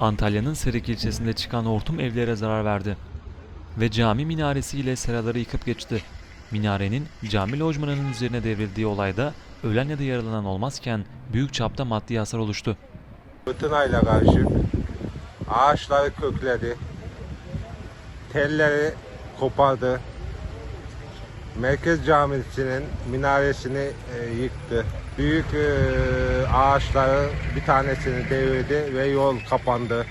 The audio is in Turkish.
Antalya'nın Serik ilçesinde çıkan hortum evlere zarar verdi. Ve cami minaresiyle seraları yıkıp geçti. Minarenin cami lojmanının üzerine devrildiği olayda ölen ya da yaralanan olmazken büyük çapta maddi hasar oluştu. Fırtınayla karışık ağaçları kökledi. Telleri kopardı. Merkez Camisi'nin minaresini e, yıktı. Büyük e, ağaçları bir tanesini devirdi ve yol kapandı.